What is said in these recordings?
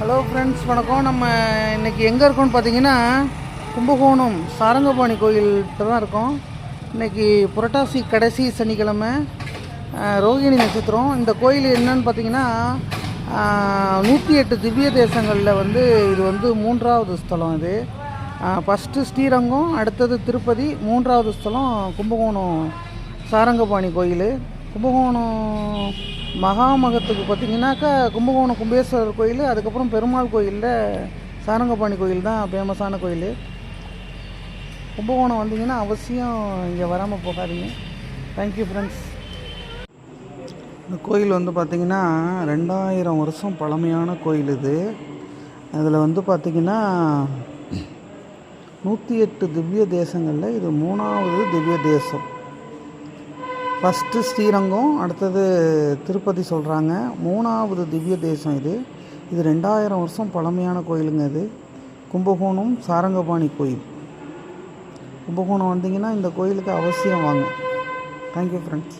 Hello friends வணக்கம். நம்ம இன்னைக்கு எங்கே இருக்கோம்னு பார்த்தீங்கன்னா கும்பகோணம் சாரங்கபாணி கோயில்கிட்ட தான் இருக்கோம். இன்னைக்கு புரட்டாசி கடைசி சனிக்கிழமை ரோகிணி நட்சத்திரம். இந்த கோயில் என்னன்னு பார்த்தீங்கன்னா நூற்றி எட்டு திவ்ய தேசங்களில் வந்து இது வந்து மூன்றாவது ஸ்தலம் இது. ஃபஸ்ட்டு ஸ்ரீரங்கம் அடுத்தது திருப்பதி மூன்றாவது ஸ்தலம் கும்பகோணம் சாரங்கபாணி கோயில். கும்பகோணம் மகாமகத்துக்கு பார்த்தீங்கன்னாக்கா கும்பகோணம் கும்பேஸ்வரர் கோயில் அதுக்கப்புறம் பெருமாள் கோயிலில் சாரங்கபாணி கோயில் தான் ஃபேமஸான கோயில். கும்பகோணம் வந்தீங்கன்னா அவசியம் இங்கே வராமல் போகாதீங்க. தேங்க்யூ ஃப்ரெண்ட்ஸ் இந்த கோயில் வந்து பார்த்திங்கன்னா ரெண்டாயிரம் வருஷம் பழமையான கோயில் இது. அதில் வந்து பார்த்திங்கன்னா நூற்றி எட்டு திவ்ய தேசங்களில் இது மூணாவது திவ்ய தேசம். ஃபஸ்ட்டு ஸ்ரீரங்கம் அடுத்தது திருப்பதி சொல்கிறாங்க மூணாவது திவ்ய தேசம் இது. இது ரெண்டாயிரம் வருஷம் பழமையான கோயிலுங்க இது. கும்பகோணம் சாரங்கபாணி கோயில். கும்பகோணம் வந்தீங்கன்னா இந்த கோயிலுக்கு அவசியம் வாங்க. தேங்க்யூ ஃப்ரெண்ட்ஸ்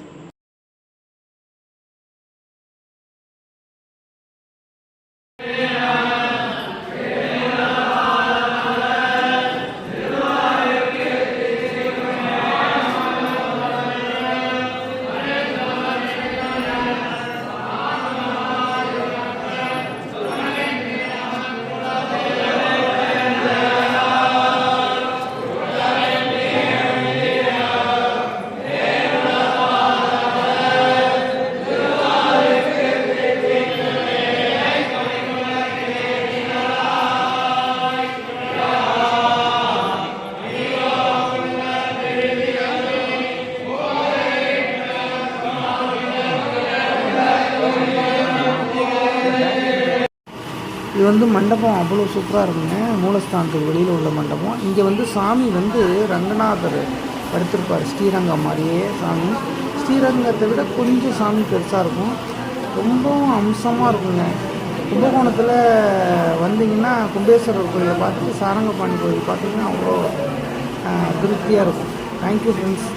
இது வந்து மண்டபம் அவ்வளோ சூப்பராக இருக்குங்க. மூலஸ்தானத்துக்கு வெளியில் உள்ள மண்டபம். இங்கே வந்து சாமி வந்து ரங்கநாதர் படுத்திருப்பார். ஸ்ரீரங்கம் மாதிரியே சாமி. ஸ்ரீரங்கத்தை விட கொஞ்சம் சாமி பெருசாக இருக்கும். ரொம்பவும் அம்சமாக இருக்குங்க. கும்பகோணத்தில் வந்தீங்கன்னா கும்பேஸ்வரர் கோயிலை பார்த்துட்டு சாரங்கபாணி கோயில் பார்த்தீங்கன்னா அவ்வளோ திருப்தியாக இருக்கும். Thank you friends